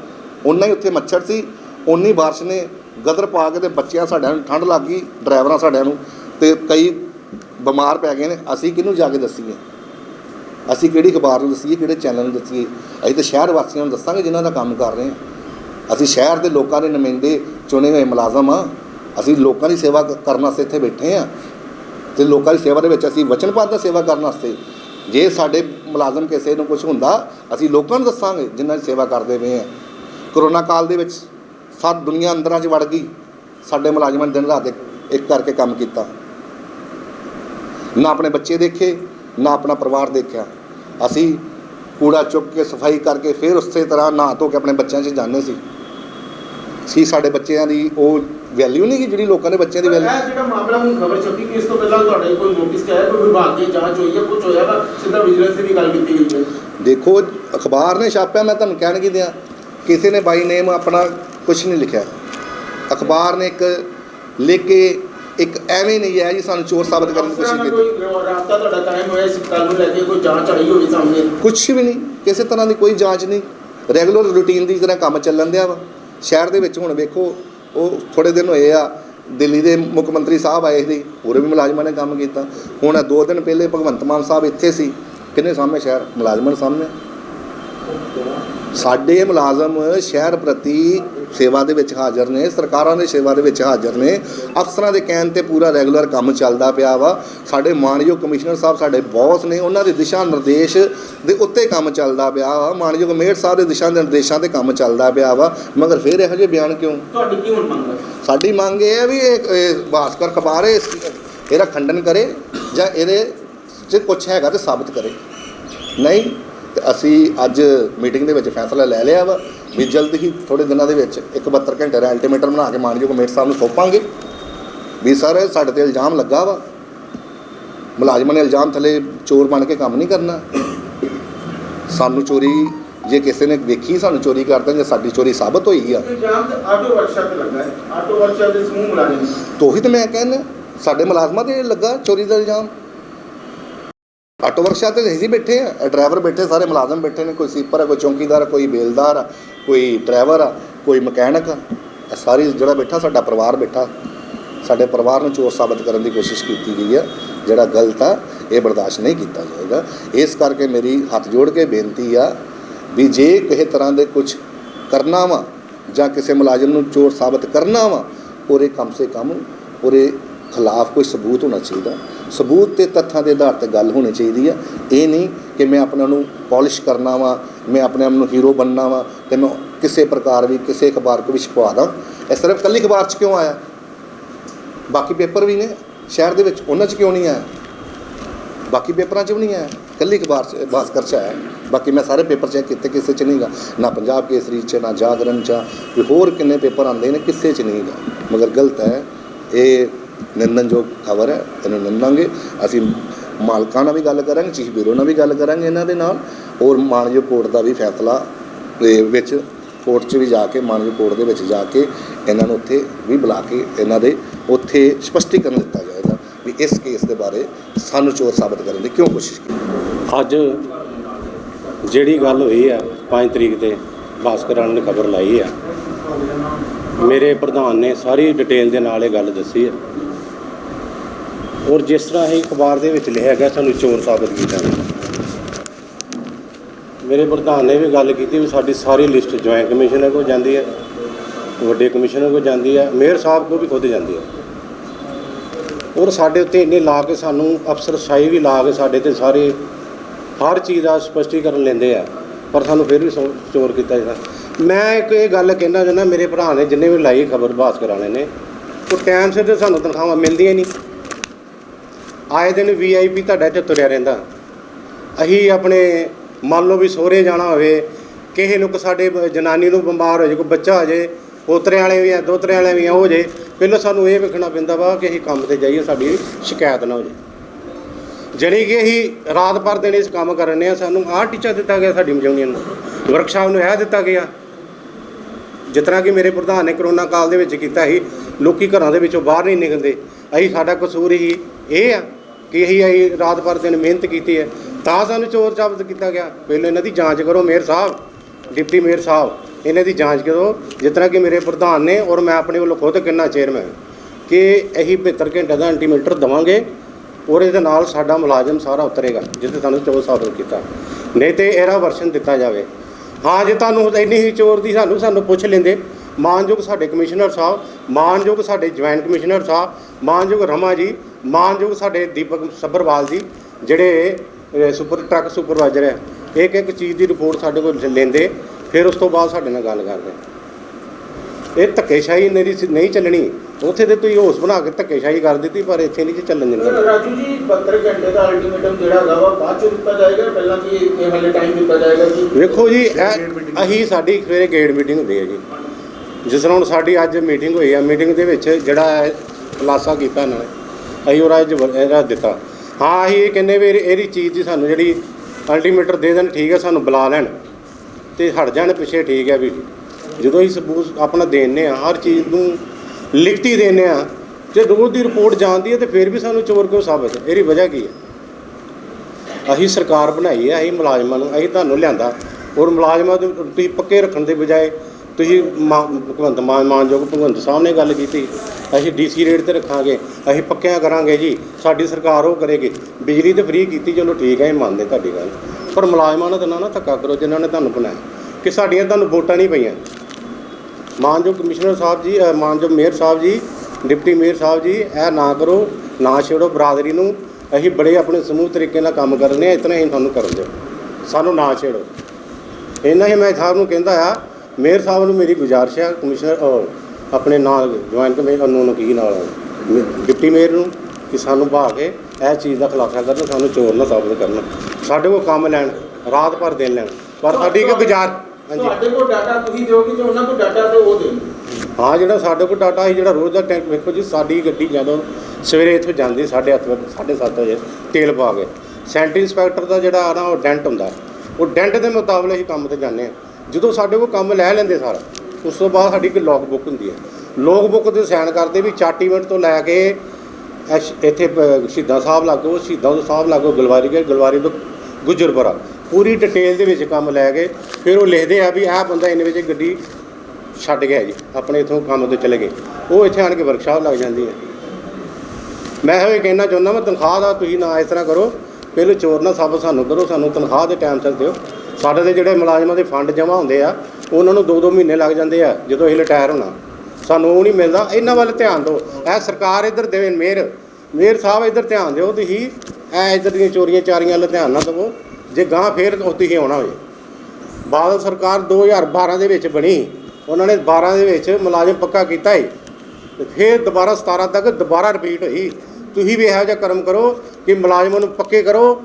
Speaker 1: ਉਨਾ ਹੀ ਉੱਥੇ ਮੱਛਰ ਸੀ ਉਨੀ ਬਾਰਿਸ਼ ਨੇ ਗਦਰ ਪਾ ਕੇ ਤੇ ਬੱਚਿਆਂ ਸਾਡਿਆਂ ਨੂੰ ਠੰਡ ਲੱਗ ਗਈ, ਡਰਾਈਵਰਾਂ ਸਾਡਿਆਂ ਨੂੰ, ਤੇ ਕਈ ਬਿਮਾਰ ਪੈ ਗਏ ਨੇ। ਅਸੀਂ ਕਿਹਨੂੰ ਜਾ ਕੇ ਦੱਸੀਏ? ਅਸੀਂ ਕਿਹੜੀ ਅਖਬਾਰ ਨੂੰ ਦੱਸੀਏ, ਕਿਹੜੇ ਚੈਨਲ ਨੂੰ ਦੱਸੀਏ? ਅਸੀਂ ਤਾਂ ਸ਼ਹਿਰ ਵਾਸੀਆਂ ਨੂੰ ਦੱਸਾਂਗੇ ਜਿਨ੍ਹਾਂ ਦਾ ਕੰਮ ਕਰ ਰਹੇ ਹਾਂ। ਅਸੀਂ ਸ਼ਹਿਰ ਦੇ ਲੋਕਾਂ ਦੇ ਨੁਮਾਇੰਦੇ ਚੁਣੇ ਹੋਏ ਮੁਲਾਜ਼ਮ ਆ ਅਸੀਂ ਲੋਕਾਂ ਦੀ ਸੇਵਾ ਕਰਨ ਵਾਸਤੇ ਇੱਥੇ ਬੈਠੇ ਆ ਤੇ ਲੋਕਾਂ ਦੀ ਸੇਵਾ ਦੇ ਵਿੱਚ ਅਸੀਂ ਵਚਨਬੱਧ ਸੇਵਾ ਕਰਨ ਵਾਸਤੇ, ਜੇ ਸਾਡੇ ਮੁਲਾਜ਼ਮ ਕਿਸੇ ਨੂੰ ਕੁਝ ਹੁੰਦਾ, ਅਸੀਂ ਲੋਕਾਂ ਨੂੰ ਦੱਸਾਂਗੇ ਜਿਨ੍ਹਾਂ ਦੀ ਸੇਵਾ ਕਰਦੇ ਪਏ ਆ। ਕਰੋਨਾ ਕਾਲ ਦੇ ਵਿੱਚ ਸਾਰੀ ਦੁਨੀਆ ਅੰਦਰਾਂ 'ਚ ਵੜ ਗਈ। ਸਾਡੇ ਮੁਲਾਜ਼ਮਾਂ ਨੇ ਦਿਨ ਰਾਤ ਇੱਕ ਕਰਕੇ ਕੰਮ ਕੀਤਾ। ਨਾ ਆਪਣੇ ਬੱਚੇ ਦੇਖੇ, ਨਾ ਆਪਣਾ ਪਰਿਵਾਰ ਦੇਖਿਆ। ਅਸੀਂ ਕੂੜਾ ਚੁੱਕ ਕੇ ਸਫ਼ਾਈ ਕਰਕੇ ਫਿਰ ਉਸੇ ਤਰ੍ਹਾਂ ਨਹਾ ਧੋ ਕੇ ਆਪਣੇ ਬੱਚਿਆਂ 'ਚ ਜਾਂਦੇ ਸੀ। ਸੀ ਸਾਡੇ ਬੱਚਿਆਂ ਦੀ ਉਹ ਵੈਲਿਊ ਨਹੀਂ ਗੀ ਜਿਹੜੀ ਲੋਕਾਂ ਦੇ ਬੱਚਿਆਂ ਦੀ ਵੈਲਿਊ
Speaker 2: ਇਹ ਜਿਹੜਾ ਮਾਮਲਾ ਹੁਣ ਖਬਰ ਛਪੀ ਕਿ ਇਸ ਤੋਂ ਪਹਿਲਾਂ ਤੁਹਾਡੇ ਕੋਈ ਨੋਟਿਸ ਆਇਆ ਕੋਈ ਵਿਭਾਗ ਦੀ ਜਾਂਚ ਹੋਈ ਹੈ ਕੁਝ ਹੋਇਆ ਵਾ? ਸਿੱਧਾ ਵਿਜੀਲੈਂਸ ਦੀ ਵੀ ਗੱਲ ਕੀਤੀ ਗਈ ਹੈ।
Speaker 1: ਦੇਖੋ ਅਖਬਾਰ ਨੇ ਛਾਪਿਆ ਮੈਂ ਤੁਹਾਨੂੰ ਕਹਿਣ ਕੀ ਦਿਆਂ ਕਿਸੇ ਨੇ ਬਾਈ ਨੇਮ ਆਪਣਾ ਕੁਝ ਨਹੀਂ ਲਿਖਿਆ। ਅਖਬਾਰ ਨੇ ਇੱਕ ਲਿਖ ਕੇ ਇੱਕ ਐਵੇਂ ਨਹੀਂ ਹੈ ਜੀ ਸਾਨੂੰ ਚੋਰ ਸਾਬਤ ਕਰਨ ਦੀ ਕੋਸ਼ਿਸ਼ ਕੀਤੀ।
Speaker 2: ਕੋਈ ਰਾਬਤਾ ਤੁਹਾਡਾ ਕਾਇਮ ਹੋਇਆ ਇਸ ਗੱਲ ਨੂੰ ਲੈ ਕੇ ਕੋਈ ਜਾਂਚ ਆਈ ਹੋਵੇ ਸਾਹਮਣੇ?
Speaker 1: ਕੁਛ ਵੀ ਨਹੀਂ ਕਿਸੇ ਤਰ੍ਹਾਂ ਦੀ ਕੋਈ ਜਾਂਚ ਨਹੀਂ। ਰੈਗੂਲਰ ਰੂਟੀਨ ਦੀ ਤਰ੍ਹਾਂ ਕੰਮ ਚੱਲਣ ਦਿਆ ਵਾ। ਸ਼ਹਿਰ ਦੇ ਵਿੱਚ ਹੁਣ ਵੇਖੋ, ਉਹ ਥੋੜੇ ਦਿਨ ਹੋਏ ਆ, ਦਿੱਲੀ ਦੇ ਮੁੱਖ ਮੰਤਰੀ ਸਾਹਿਬ ਆਏ ਸੀ, ਪੂਰੇ ਵੀ ਮੁਲਾਜ਼ਮਾਂ ਨੇ ਕੰਮ ਕੀਤਾ। ਹੁਣ ਇਹ ਦੋ ਦਿਨ ਪਹਿਲੇ ਭਗਵੰਤ ਮਾਨ ਸਾਹਿਬ ਇੱਥੇ ਸੀ, ਕਿੰਨੇ ਸਾਹਮਣੇ ਸ਼ਹਿਰ? ਮੁਲਾਜ਼ਮਾਂ ਸਾਹਮਣੇ। ਸਾਡੇ ਮੁਲਾਜ਼ਮ ਸ਼ਹਿਰ ਪ੍ਰਤੀ ਸੇਵਾ ਦੇ ਵਿੱਚ ਹਾਜ਼ਰ ਨੇ ਸਰਕਾਰਾਂ ਦੇ ਸੇਵਾ ਦੇ ਵਿੱਚ ਹਾਜ਼ਰ ਨੇ। ਅਫਸਰਾਂ ਦੇ ਕਹਿਣ ਤੇ ਪੂਰਾ ਰੈਗੂਲਰ ਕੰਮ ਚੱਲਦਾ ਪਿਆ ਵਾ। ਸਾਡੇ ਮਾਨਯੋਗ ਕਮਿਸ਼ਨਰ ਸਾਹਿਬ ਸਾਡੇ ਬੌਸ ਨੇ ਉਹਨਾਂ ਦੇ ਦਿਸ਼ਾ ਨਿਰਦੇਸ਼ ਦੇ ਉੱਤੇ ਕੰਮ ਚੱਲਦਾ ਪਿਆ ਵਾ। ਮਾਨਯੋਗ ਮੇਅਰ ਸਾਹਿਬ ਦੇ ਦਿਸ਼ਾ ਨਿਰਦੇਸ਼ਾਂ ਤੇ ਕੰਮ ਚੱਲਦਾ ਪਿਆ ਵਾ। ਮਗਰ ਫਿਰ ਇਹੋ ਜਿਹੇ ਬਿਆਨ ਕਿਉਂ?
Speaker 3: ਤੁਹਾਡੀ ਕੀ ਹੁਣ ਮੰਗ ਹੈ?
Speaker 1: ਸਾਡੀ ਮੰਗ ਇਹ ਹੈ ਵੀ ਇਹ ਭਾਸਕਰ ਇਸ- ਇਹਦਾ ਖੰਡਨ ਕਰੇ ਜਾਂ ਇਹਦੇ 'ਚ ਕੁਝ ਹੈਗਾ ਤੇ ਸਾਬਤ ਕਰੇ। ਨਹੀਂ ਤੇ ਅਸੀਂ ਅੱਜ ਮੀਟਿੰਗ ਦੇ ਵਿੱਚ ਫੈਸਲਾ ਲੈ ਲਿਆ ਵਾ ਵੀ ਜਲਦ ਹੀ ਥੋੜੇ ਦਿਨਾਂ ਦੇ ਵਿੱਚ ਇੱਕ 72 ਘੰਟੇ ਦਾ ਅਲਟੀਮੇਟਮ ਬਣਾ ਕੇ ਮਾਨਯੋਗ ਕਮੇਟੀ ਸਾਹਿਬ ਨੂੰ ਸੌਂਪਾਂਗੇ। ਵੀ ਸਰ ਸਾਡੇ ਤੇ ਇਲਜ਼ਾਮ ਲੱਗਾ ਵਾ। ਮੁਲਾਜ਼ਮਾਂ ਨੇ ਇਲਜ਼ਾਮ ਥੱਲੇ ਚੋਰ ਬਣ ਕੇ ਕੰਮ ਨਹੀਂ ਕਰਨਾ। ਸਾਨੂੰ ਚੋਰੀ ਜੇ ਕਿਸੇ ਨੇ ਵੇਖੀ ਸਾਨੂੰ ਚੋਰੀ ਕਰਦੇ ਜੇ ਸਾਡੀ ਚੋਰੀ ਸਾਬਤ ਹੋਈ ਆ।
Speaker 2: ਇਲਜ਼ਾਮ ਤਾਂ ਆਟੋ ਵਰਕਸ਼ਾਪ ਤੇ ਲੱਗਾ ਹੈ। ਆਟੋ ਵਰਕਸ਼ਾਪ ਦੇ ਸਮੂਹ ਮੁਲਾਜ਼ਮ
Speaker 1: ਤਾਂ ਮੈਂ ਕਹਿੰਦਾ ਸਾਡੇ ਮੁਲਾਜ਼ਮਾਂ ਤੇ ਲੱਗਾ ਚੋਰੀ ਦਾ ਇਲਜ਼ਾਮ। ਆਟੋ ਵਰਕਸ਼ਾ ਤੇ ਅਸੀਂ ਬੈਠੇ ਆ ਇਹ ਡਰਾਈਵਰ ਬੈਠੇ, ਸਾਰੇ ਮੁਲਾਜ਼ਮ ਬੈਠੇ ਨੇ, ਕੋਈ ਸੀਪਰ ਆ, ਕੋਈ ਚੌਂਕੀਦਾਰ ਆ, ਕੋਈ ਬੇਲਦਾਰ ਆ, ਕੋਈ ਡਰਾਈਵਰ ਆ, ਕੋਈ ਮਕੈਨਿਕ ਆ। ਇਹ ਸਾਰੀ ਜਿਹੜਾ ਬੈਠਾ, ਸਾਡਾ ਪਰਿਵਾਰ ਬੈਠਾ। ਸਾਡੇ ਪਰਿਵਾਰ ਨੂੰ ਚੋਰ ਸਾਬਤ ਕਰਨ ਦੀ ਕੋਸ਼ਿਸ਼ ਕੀਤੀ ਗਈ ਆ। ਜਿਹੜਾ ਗਲਤ ਆ, ਇਹ ਬਰਦਾਸ਼ਤ ਨਹੀਂ ਕੀਤਾ ਜਾਏਗਾ। ਇਸ ਕਰਕੇ ਮੇਰੀ ਹੱਥ ਜੋੜ ਕੇ ਬੇਨਤੀ ਆ ਵੀ ਜੇ ਕਿਸੇ ਤਰ੍ਹਾਂ ਦੇ ਕੁਝ ਕਰਨਾ ਵਾ ਜਾਂ ਕਿਸੇ ਮੁਲਾਜ਼ਮ ਨੂੰ ਚੋਰ ਸਾਬਤ ਕਰਨਾ ਵਾ, ਉਹਦੇ ਕਮ ਸੇ ਕਮ ਉਹਦੇ ਖਿਲਾਫ ਕੋਈ ਸਬੂਤ ਹੋਣਾ ਚਾਹੀਦਾ। ਸਬੂਤ ਤੇ ਤੱਥਾਂ ਦੇ ਆਧਾਰ ਤੇ ਗੱਲ ਹੋਣੀ ਚਾਹੀਦੀ ਹੈ। ਇਹ ਨਹੀਂ ਕਿ ਮੈਂ ਆਪਣਾ ਨੂੰ ਪਾਲਿਸ਼ ਕਰਨਾ ਵਾ, ਮੈਂ ਆਪਣੇ ਆਪ ਨੂੰ ਹੀਰੋ ਬਣਨਾ ਵਾ ਤੇ ਮੈਂ ਕਿਸੇ ਪ੍ਰਕਾਰ ਵੀ, ਕਿਸੇ ਅਖਬਾਰ ਕੋ ਵੀ ਛਪਵਾ ਦਾਂ। ਇਹ ਸਿਰਫ ਕੱਲੀ ਅਖਬਾਰ 'ਚ ਕਿਉਂ ਆਇਆ? ਬਾਕੀ ਪੇਪਰ ਵੀ ਨੇ ਸ਼ਹਿਰ ਦੇ ਵਿੱਚ, ਉਹਨਾਂ 'ਚ ਕਿਉਂ ਨਹੀਂ ਆਇਆ? ਬਾਕੀ ਪੇਪਰਾਂ 'ਚ ਵੀ ਨਹੀਂ ਆਇਆ। ਕੱਲੀ ਅਖਬਾਰ 'ਚ, ਭਾਸਕਰ 'ਚ ਆਇਆ। ਬਾਕੀ ਮੈਂ ਸਾਰੇ ਪੇਪਰ ਚੈੱਕ ਕੀਤੇ, ਕਿਸੇ 'ਚ ਨਹੀਂਗਾ। ਨਾ ਪੰਜਾਬ ਕੇਸਰੀ 'ਚ, ਨਾ ਜਾਗਰਣ 'ਚ, ਵੀ ਹੋਰ ਕਿੰਨੇ ਪੇਪਰ ਆਉਂਦੇ ਨੇ, ਕਿਸੇ 'ਚ ਨਹੀਂਗਾ। ਮਗਰ ਗਲਤ ਹੈ, ਇਹ ਨਿੰਦਨ ਜੋ ਖਬਰ ਹੈ ਇਹਨੂੰ ਨਿੰਦਾਂਗੇ ਅਸੀਂ ਮਾਲਕਾਂ ਨਾਲ ਵੀ ਗੱਲ ਕਰਾਂਗੇ, ਚੀਫ ਬਿਊਰੋ ਨਾਲ ਵੀ ਗੱਲ ਕਰਾਂਗੇ ਇਹਨਾਂ ਦੇ ਨਾਲ। ਔਰ ਮਾਨਯੋਗ ਕੋਰਟ ਦਾ ਵੀ ਫੈਸਲਾ ਦੇ ਵਿੱਚ, ਕੋਰਟ 'ਚ ਵੀ ਜਾ ਕੇ, ਮਾਨਯੋਗ ਕੋਰਟ ਦੇ ਵਿੱਚ ਜਾ ਕੇ ਇਹਨਾਂ ਨੂੰ ਉੱਥੇ ਵੀ ਬੁਲਾ ਕੇ ਇਹਨਾਂ ਦੇ ਉੱਥੇ ਸਪਸ਼ਟੀਕਰਨ ਦਿੱਤਾ ਜਾਏਗਾ ਵੀ ਇਸ ਕੇਸ ਦੇ ਬਾਰੇ ਸਾਨੂੰ ਚੋਰ ਸਾਬਤ ਕਰਨ ਦੀ ਕਿਉਂ ਕੋਸ਼ਿਸ਼ ਕੀਤੀ।
Speaker 4: ਅੱਜ ਜਿਹੜੀ ਗੱਲ ਹੋਈ ਹੈ 5 ਤਰੀਕ ਤੇ ਭਾਸਕਰ ਨੇ ਖਬਰ ਲਾਈ ਹੈ। ਮੇਰੇ ਪ੍ਰਧਾਨ ਨੇ ਸਾਰੀ ਡਿਟੇਲ ਦੇ ਨਾਲ ਇਹ ਗੱਲ ਦੱਸੀ ਹੈ। ਔਰ ਜਿਸ ਤਰ੍ਹਾਂ ਇਹ ਅਖਬਾਰ ਦੇ ਵਿੱਚ ਲਿਖਿਆ ਗਿਆ, ਸਾਨੂੰ ਚੋਰ ਸਾਬਤ ਕੀਤਾ ਗਿਆ। ਮੇਰੇ ਪ੍ਰਧਾਨ ਨੇ ਵੀ ਗੱਲ ਕੀਤੀ ਵੀ ਸਾਡੀ ਸਾਰੀ ਲਿਸਟ ਜੁਆਇੰਟ ਕਮਿਸ਼ਨਰ ਕੋਲ ਜਾਂਦੀ ਹੈ, ਵੱਡੇ ਕਮਿਸ਼ਨਰ ਕੋਲ ਜਾਂਦੀ ਹੈ, ਮੇਅਰ ਸਾਹਿਬ ਕੋਲ ਵੀ ਖੁਦ ਜਾਂਦੀ ਹੈ ਔਰ ਸਾਡੇ ਉੱਤੇ ਇੰਨੇ ਲਾ ਕੇ ਸਾਨੂੰ ਅਫਸਰ ਸ਼ਾਹੀ ਵੀ ਲਾ ਕੇ ਸਾਡੇ ਤੇ ਸਾਰੇ ਹਰ ਚੀਜ਼ ਦਾ ਸਪਸ਼ਟੀਕਰਨ ਲੈਂਦੇ ਆ, ਪਰ ਸਾਨੂੰ ਫਿਰ ਵੀ ਸੋ- ਚੋਰ ਕੀਤਾ ਜਾਂਦਾ। ਮੈਂ ਇੱਕ ਇਹ ਗੱਲ ਕਹਿਣਾ ਚਾਹੁੰਦਾ, ਮੇਰੇ ਭਰਾ ਨੇ ਜਿੰਨੇ ਵੀ ਲਾਈ ਖਬਰ ਭਾਸਕਰ ਵਾਲੇ ਨੇ, ਉਹ ਟਾਈਮ ਸਿਰ ਤੇ ਸਾਨੂੰ ਤਨਖਾਹਾਂ ਮਿਲਦੀਆਂ ਨਹੀਂ। ਆਏ ਦਿਨ ਵੀਆਈਪੀ ਤੁਹਾਡਾ ਇੱਥੇ ਤੁਰਿਆ ਰਹਿੰਦਾ। ਅਸੀਂ ਆਪਣੇ, ਮੰਨ ਲਓ ਵੀ ਸਹੁਰੇ ਜਾਣਾ ਹੋਵੇ, ਕਿਸੇ ਨੂੰ ਸਾਡੇ ਜਨਾਨੀ ਨੂੰ ਬਿਮਾਰ ਹੋ ਜਾਏ, ਕੋਈ ਬੱਚਾ ਹੋ ਜਾਏ, ਪੋਤਰੇ ਵਾਲੇ ਵੀ ਆ, ਦੋਤਰੇ ਵਾਲੇ ਵੀ ਆ ਹੋ ਜਾਏ, ਪਹਿਲਾਂ ਸਾਨੂੰ ਇਹ ਵੇਖਣਾ ਪੈਂਦਾ ਵਾ ਕਿ ਅਸੀਂ ਕੰਮ ਤੇ ਜਾਈਏ, ਸਾਡੀ ਸ਼ਿਕਾਇਤ ਨਾ ਹੋ ਜਾਏ। ਜਿਹੜੀ ਕਿ ਅਸੀਂ ਰਾਤ ਭਰ ਦਿਨ ਇਸ ਕੰਮ ਕਰ ਰਹੇ ਆ, ਸਾਨੂੰ ਆਹ ਟੀਚਾ ਦਿੱਤਾ ਗਿਆ ਸਾਡੀ ਮਜੂਨੀਅਨ ਨੂੰ ਵਰਕਸ਼ਾਪ ਨੂੰ ਇਹ ਦਿੱਤਾ ਗਿਆ। ਜਿਸ ਤਰ੍ਹਾਂ ਕਿ ਮੇਰੇ ਪ੍ਰਧਾਨ ਨੇ ਕਰੋਨਾ ਕਾਲ ਦੇ ਵਿੱਚ ਕੀਤਾ ਸੀ, ਲੋਕੀ ਘਰਾਂ ਦੇ ਵਿੱਚੋਂ ਬਾਹਰ ਨਹੀਂ ਨਿਕਲਦੇ, ਅਸੀਂ ਸਾਡਾ ਕਸੂਰ ਹੀ ਇਹ ਆ ਕਿ ਅਸੀਂ ਅਸੀਂ ਰਾਤ ਭਰ ਦਿਨ ਮਿਹਨਤ ਕੀਤੀ ਹੈ। ਤਾਂ ਸਾਨੂੰ ਚੋਰ ਸਾਬਤ ਕੀਤਾ ਗਿਆ। ਪਹਿਲਾਂ ਇਹਨਾਂ ਦੀ ਜਾਂਚ ਕਰੋ, ਮੇਅਰ ਸਾਹਿਬ, ਡਿਪਟੀ ਮੇਅਰ ਸਾਹਿਬ। ਇਹਨਾਂ ਦੀ ਜਾਂਚ ਕਰੋ, ਜਿਸ ਤਰ੍ਹਾਂ ਕਿ ਮੇਰੇ ਪ੍ਰਧਾਨ ਨੇ ਔਰ ਮੈਂ ਆਪਣੇ ਵੱਲੋਂ ਖੁਦ ਕਿੰਨਾ ਚੇਅਰਮੈਨ ਕਿ ਅਸੀਂ 72 ਘੰਟੇ ਦਾ ਅਲਟੀਮੇਟਰ ਦਵਾਂਗੇ ਔਰ ਇਹਦੇ ਨਾਲ ਸਾਡਾ ਮੁਲਾਜ਼ਮ ਸਾਰਾ ਉਤਰੇਗਾ, ਜਿੱਥੇ ਸਾਨੂੰ ਚੋਰ ਸਾਬਤ ਕੀਤਾ। ਨਹੀਂ ਤੇ ਇਹਦਾ ਵਰਸ਼ਨ ਦਿੱਤਾ ਜਾਵੇ। ਹਾਂ, ਜੇ ਤੁਹਾਨੂੰ ਇੰਨੀ ਹੀ ਚੋਰ ਦੀ ਸਾਨੂੰ ਸਾਨੂੰ ਪੁੱਛ ਲੈਂਦੇ, ਮਾਨਯੋਗ ਸਾਡੇ ਕਮਿਸ਼ਨਰ ਸਾਹਿਬ, ਮਾਨਯੋਗ ਸਾਡੇ ਜੁਆਇੰਟ ਕਮਿਸ਼ਨਰ ਸਾਹਿਬ, ਮਾਨਯੋਗ ਰਮਾ ਜੀ ਮਾਨਯੋਗ ਸਾਡੇ ਦੀਪਕ ਸੱਭਰਵਾਲ ਜੀ ਜਿਹੜੇ ਅਹ, ਸੁਪਰ ਟਰੱਕ ਸੁਪਰਵਾਈਜ਼ਰ ਹੈ ਇੱਕ ਇੱਕ ਚੀਜ਼ ਦੀ ਰਿਪੋਰਟ ਸਾਡੇ ਕੋਲ ਲੈਂਦੇ ਫਿਰ ਉਸ ਤੋਂ ਬਾਅਦ ਸਾਡੇ ਨਾਲ ਗੱਲ ਕਰਦੇ। ਇਹ ਧੱਕੇਸ਼ਾਹੀ ਨਹੀਂ ਚੱਲਣੀ। ਉੱਥੇ ਤੇ ਤੁਸੀਂ ਹੋਸ ਬਣਾ ਕੇ ਧੱਕੇਸ਼ਾਹੀ ਕਰ ਦਿੱਤੀ ਪਰ ਇੱਥੇ ਨਹੀਂ ਚੱਲਣ ਦਿੰਦੇ।
Speaker 2: ਰਾਜੂ ਜੀ 72 ਘੰਟੇ ਦਾ ਅਲਟੀਮੇਟਮ ਜਿਹੜਾ ਹੈਗਾ ਵਾ ਬਾਅਦ ਚ ਦਿੱਤਾ ਜਾਏਗਾ ਪਹਿਲਾਂ ਕੀ ਇਹ ਹਾਲੇ ਟਾਈਮ ਦਿੱਤਾ ਜਾਏਗਾ ਜੀ?
Speaker 4: ਵੇਖੋ ਜੀ ਅਸੀਂ ਸਾਡੀ ਸਵੇਰੇ ਗੇਟ ਮੀਟਿੰਗ ਹੁੰਦੀ ਹੈ ਜੀ। ਜਿਸ ਤਰ੍ਹਾਂ ਹੁਣ ਸਾਡੀ ਅੱਜ ਮੀਟਿੰਗ ਹੋਈ ਆ ਮੀਟਿੰਗ ਦੇ ਵਿੱਚ ਜਿਹੜਾ ਖੁਲਾਸਾ ਕੀਤਾ ਇਹਨਾਂ ਨੇ। ਅਸੀਂ ਉਹ ਰਾਜ ਵ- ਇਹਦਾ ਦਿੱਤਾ। ਹਾਂ, ਅਸੀਂ ਇਹ ਕਹਿੰਦੇ ਵੀ ਇਹਦੀ- ਇਹਦੀ ਚੀਜ਼ ਦੀ ਸਾਨੂੰ ਜਿਹੜੀ ਅਲਟੀਮੇਟਰ ਦੇ ਦੇਣ, ਠੀਕ ਹੈ, ਸਾਨੂੰ ਬੁਲਾ ਲੈਣ। ਤੇ ਹਟ ਜਾਣ ਪਿੱਛੇ, ਠੀਕ ਹੈ ਵੀ। ਜਦੋਂ ਅਸੀਂ ਸਬੂਤ ਆਪਣਾ ਦੇਣੇ ਆ, ਹਰ ਚੀਜ਼ ਨੂੰ ਲਿਖਤੀ ਦੇਣੇ ਆ, ਜੇ ਰੋਜ਼ ਦੀ ਰਿਪੋਰਟ ਜਾਂਦੀ ਹੈ, ਤੇ ਫਿਰ ਵੀ ਸਾਨੂੰ ਚੋਰ ਕਿਉਂ ਸਾਬਤ? ਇਹਦੀ ਵਜ੍ਹਾ ਕੀ ਹੈ? ਅਸੀਂ ਸਰਕਾਰ ਬਣਾਈ ਹੈ, ਅਸੀਂ ਮੁਲਾਜ਼ਮਾਂ ਨੂੰ ਅਸੀਂ ਤੁਹਾਨੂੰ ਲਿਆਂਦਾ। ਔਰ ਮੁਲਾਜ਼ਮਾਂ ਨੂੰ ਤੁਸੀਂ ਪੱਕੇ ਰੱਖਣ ਦੇ ਬਜਾਏ ਤੁਸੀਂ ਮਾਨ ਭਗਵੰਤ ਮਾਨ ਮਾਨਯੋਗ ਭਗਵੰਤ ਸਾਹਿਬ ਨੇ ਗੱਲ ਕੀਤੀ ਅਸੀਂ ਡੀਸੀ ਰੇਟ ਤੇ ਰੱਖਾਂਗੇ ਅਸੀਂ ਪੱਕਿਆਂ ਕਰਾਂਗੇ ਜੀ ਸਾਡੀ ਸਰਕਾਰ ਉਹ ਕਰੇਗੀ ਬਿਜਲੀ ਤੇ ਫ੍ਰੀ ਕੀਤੀ ਚਲੋ ਠੀਕ ਹੈ ਇਹ ਮੰਨਦੇ ਤੁਹਾਡੀ ਗੱਲ। ਪਰ ਮੁਲਾਜ਼ਮਾਂ ਨਾਲ ਤਾਂ ਨਾ ਨਾ ਧੱਕਾ ਕਰੋ ਜਿਨ੍ਹਾਂ ਨੇ ਤੁਹਾਨੂੰ ਬਣਾਇਆ ਕਿ ਸਾਡੀਆਂ ਤੁਹਾਨੂੰ ਵੋਟਾਂ ਨਹੀਂ ਪਈਆਂ। ਮਾਨਯੋਗ ਕਮਿਸ਼ਨਰ ਸਾਹਿਬ ਜੀ ਅ, ਮਾਨਯੋਗ mayor Sahib ji deputy mayor Sahib ji ਇਹ ਨਾ ਕਰੋ ਨਾ ਛੇੜੋ ਬਰਾਦਰੀ ਨੂੰ ਅਸੀਂ ਬੜੇ ਆਪਣੇ ਸਮੂਹ ਤਰੀਕੇ ਨਾਲ ਕੰਮ ਕਰਨੇ ਆ ਇਤਨਾ ਹੀ ਤੁਹਾਨੂੰ ਕਰਨ ਦਿਓ। ਸਾਨੂੰ ਨਾ ਛੇੜੋ। ਇੰਨਾ ਹੀ ਮੈਂ ਸਾਹਿਬ ਨੂੰ ਕਹਿੰਦਾ ਆ ਮੇਅਰ ਸਾਹਿਬ ਨੂੰ ਮੇਰੀ ਗੁਜ਼ਾਰਿਸ਼ ਹੈ ਕਮਿਸ਼ਨਰ ਅ, ਆਪਣੇ ਨਾਲ ਜੁਆਇੰਟ ਕਮਿਸ਼ਨਰ ਨੂੰ ਨੂੰ ਕੀ ਨਾਲ? ਡਿਪਟੀ ਮੇਅਰ ਨੂੰ ਕਿ ਸਾਨੂੰ ਭਾ ਕੇ ਇਹ ਚੀਜ਼ ਦਾ ਖੁਲਾਸਾ ਕਰਨ ਸਾਨੂੰ ਚੋਰ ਨਾ ਸਾਬਤ ਕਰਨ। ਸਾਡੇ ਕੋਲ ਕੰਮ ਲੈਣ ਰਾਤ ਭਰ ਦਿਨ ਲੈਣ। ਪਰ ਸਾਡੀ ਇੱਕ ਗੁਜ਼ਾਰ ਹਾਂਜੀ।
Speaker 2: ਤੁਹਾਡੇ ਕੋਲ ਡਾਟਾ ਤੁਸੀਂ ਦਿਓਗੇ ਤੇ ਉਹਨਾਂ ਕੋਲ ਡਾਟਾ ਤੇ ਉਹ ਦੇਣਗੇ
Speaker 4: ਹਾਂ ਜਿਹੜਾ ਸਾਡੇ ਕੋਲ ਡਾਟਾ ਸੀ ਜਿਹੜਾ ਰੋਜ਼ ਦਾ ਟੈਂਕ ਵੇਖੋ ਜੀ ਸਾਡੀ ਗੱਡੀ ਜਦੋਂ ਸਵੇਰੇ ਇੱਥੋਂ ਜਾਂਦੀ 8:30 ਵਜੇ 7:30 ਵਜੇ ਤੇਲ ਪਾ ਕੇ। ਸੈਂਟਰੀ ਇੰਸਪੈਕਟਰ ਦਾ ਜਿਹੜਾ ਆ ਨਾ ਉਹ ਡੈਂਟ ਹੁੰਦਾ। ਉਹ ਡੈਂਟ ਦੇ ਮੁਤਾਬਕ ਅਸੀਂ ਕੰਮ ਤੇ ਜਾਂਦੇ ਆ ਜਦੋਂ ਸਾਡੇ ਕੋਲ ਕੰਮ ਲੈ ਲੈਂਦੇ ਸਾਰਾ, ਉਸ ਤੋਂ ਬਾਅਦ ਸਾਡੀ ਇੱਕ ਲੌਗ ਬੁੱਕ ਹੁੰਦੀ ਹੈ। ਲੌਗ ਬੁੱਕ ਤੇ ਸਾਈਨ ਕਰਦੇ ਵੀ ਚਾਟੀ ਮਿੰਟ ਤੋਂ ਲੈ ਕੇ ਇਹ ਸ਼- ਇੱਥੇ ਸ਼ਹੀਦਾਂ ਸਾਹਿਬ ਲੱਗੋ, ਸ਼ਹੀਦਾਂ ਸਾਹਿਬ ਲੱਗੋ, ਗਲਵਾਰੀ ਗਏ, ਗਲਵਾਰੀ ਤੋਂ ਗੁਜਰਪੁਰਾ ਪੂਰੀ ਡਿਟੇਲ ਦੇ ਵਿੱਚ ਕੰਮ ਲੈ ਕੇ ਫਿਰ ਉਹ ਲਿਖਦੇ ਆ ਵੀ ਆਹ ਬੰਦਾ ਇੰਨੇ ਵਜੇ ਗੱਡੀ ਛੱਡ ਗਿਆ ਜੀ, ਆਪਣੇ ਇਥੋਂ ਕੰਮ ਤੇ ਚਲੇ ਗਏ। ਉਹ ਇੱਥੇ ਆਣ ਕੇ ਵਰਕਸ਼ਾਪ ਲੱਗ ਜਾਂਦੀ ਹੈ। ਮੈਂ ਇਹੋ ਹੀ ਕਹਿਣਾ ਚਾਹੁੰਦਾ, ਮੈਂ ਤਨਖਾਹ ਦਾ ਤੁਸੀਂ ਨਾ ਇਸ ਤਰ੍ਹਾਂ ਕਰੋ, ਪਹਿਲੇ ਚੋਰ ਨਾ ਸਭ ਸਾਨੂੰ ਕਰੋ, ਸਾਨੂੰ ਤਨਖਾਹ ਦੇ ਟਾਈਮ ਸਿਰ ਦਿਓ। ਸਾਡੇ ਦੇ ਜਿਹੜੇ ਮੁਲਾਜ਼ਮਾਂ ਦੇ ਫੰਡ ਜਮ੍ਹਾਂ ਹੁੰਦੇ ਆ, ਉਹਨਾਂ ਨੂੰ 2-2 ਮਹੀਨੇ ਲੱਗ ਜਾਂਦੇ ਆ ਜਦੋਂ ਅਸੀਂ ਰਿਟਾਇਰ ਹੋਣਾ। ਸਾਨੂੰ ਉਹ ਨਹੀਂ ਮਿਲਦਾ। ਇਹਨਾਂ ਵੱਲ ਧਿਆਨ ਦਿਓ। ਇਹ ਸਰਕਾਰ ਇੱਧਰ ਦੇਵੇ ਮੇਅਰ। ਮੇਅਰ ਸਾਹਿਬ ਇੱਧਰ ਧਿਆਨ ਦਿਓ। ਤੁਸੀਂ ਇਹ ਇੱਧਰ ਦੀਆਂ ਚੋਰੀਆਂ ਚਾਰੀਆਂ ਵੱਲ ਧਿਆਨ ਨਾ ਦਿਵੋ। ਜੇ ਗਾਂ ਫੇਰ ਉੱਥੇ ਹੀ ਆਉਣਾ ਹੋਵੇ ਬਾਦਲ ਸਰਕਾਰ 2012 ਦੇ ਵਿੱਚ ਬਣੀ। ਉਹਨਾਂ ਨੇ 12 ਦੇ ਵਿੱਚ ਮੁਲਾਜ਼ਮ ਪੱਕਾ ਕੀਤਾ ਹੈ ਤੇ ਫਿਰ ਦੁਬਾਰਾ 17 ਤੱਕ ਦੁਬਾਰਾ ਰਿਪੀਟ ਹੋਈ। ਤੁਸੀਂ ਵੀ ਇਹੋ ਜਿਹਾ ਕਰਮ ਕਰੋ ਕਿ ਮੁਲਾਜ਼ਮਾਂ ਨੂੰ ਪੱਕੇ ਕਰੋ।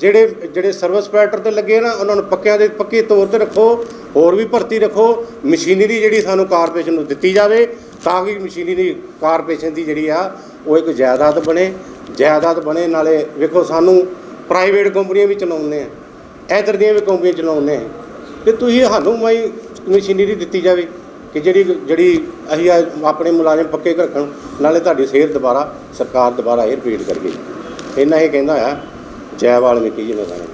Speaker 4: ਜਿਹੜੇ ਜਿਹੜੇ ਸਰਵਿਸ ਪੈਟਰ ਤੇ ਲੱਗੇ ਨਾ, ਉਹਨਾਂ ਨੂੰ ਪੱਕਿਆਂ ਦੇ, ਪੱਕੇ ਤੌਰ ਤੇ ਰੱਖੋ, ਹੋਰ ਵੀ ਭਰਤੀ ਰੱਖੋ, ਮਸ਼ੀਨਰੀ ਜਿਹੜੀ ਸਾਨੂੰ ਕਾਰਪੋਰੇਸ਼ਨ ਨੂੰ ਦਿੱਤੀ ਜਾਵੇ, ਤਾਂ ਕਿ ਮਸ਼ੀਨਰੀ ਕਾਰਪੋਰੇਸ਼ਨ ਦੀ ਜਿਹੜੀ ਆ, ਉਹ ਇੱਕ ਜਾਇਦਾਦ ਬਣੇ ਜਾਇਦਾਦ ਬਣੇ, ਨਾਲੇ ਵੇਖੋ ਸਾਨੂੰ ਪ੍ਰਾਈਵੇਟ ਕੰਪਨੀਆਂ ਵੀ ਚਲਾਉਂਦੇ ਆ, ਇੱਧਰ ਦੀਆਂ ਵੀ ਕੰਪਨੀਆਂ ਚਲਾਉਂਦੇ ਆ, ਤੇ ਤੁਸੀਂ ਸਾਨੂੰ ਮਾਈ ਮਸ਼ੀਨਰੀ ਦਿੱਤੀ ਜਾਵੇ, ਕਿ ਜਿਹੜੀ ਜਿਹੜੀ ਅਸੀਂ ਆ- ਆਪਣੇ ਮੁਲਾਜ਼ਮ ਪੱਕੇ ਰੱਖਣ, ਨਾਲੇ ਤੁਹਾਡੀ ਸਿਹਤ ਦੁਬਾਰਾ, ਸਰਕਾਰ ਦੁਬਾਰਾ ਇਹ ਰਿਪੀਟ ਕਰ ਗਈ ਇੰਨਾ ਹੀ ਕਹਿੰਦਾ ਆ। ਜੈਵਾਲ ਵਾਲਮੀਕੀ ਜੀ ਨੇ ਕਹਿਣਾ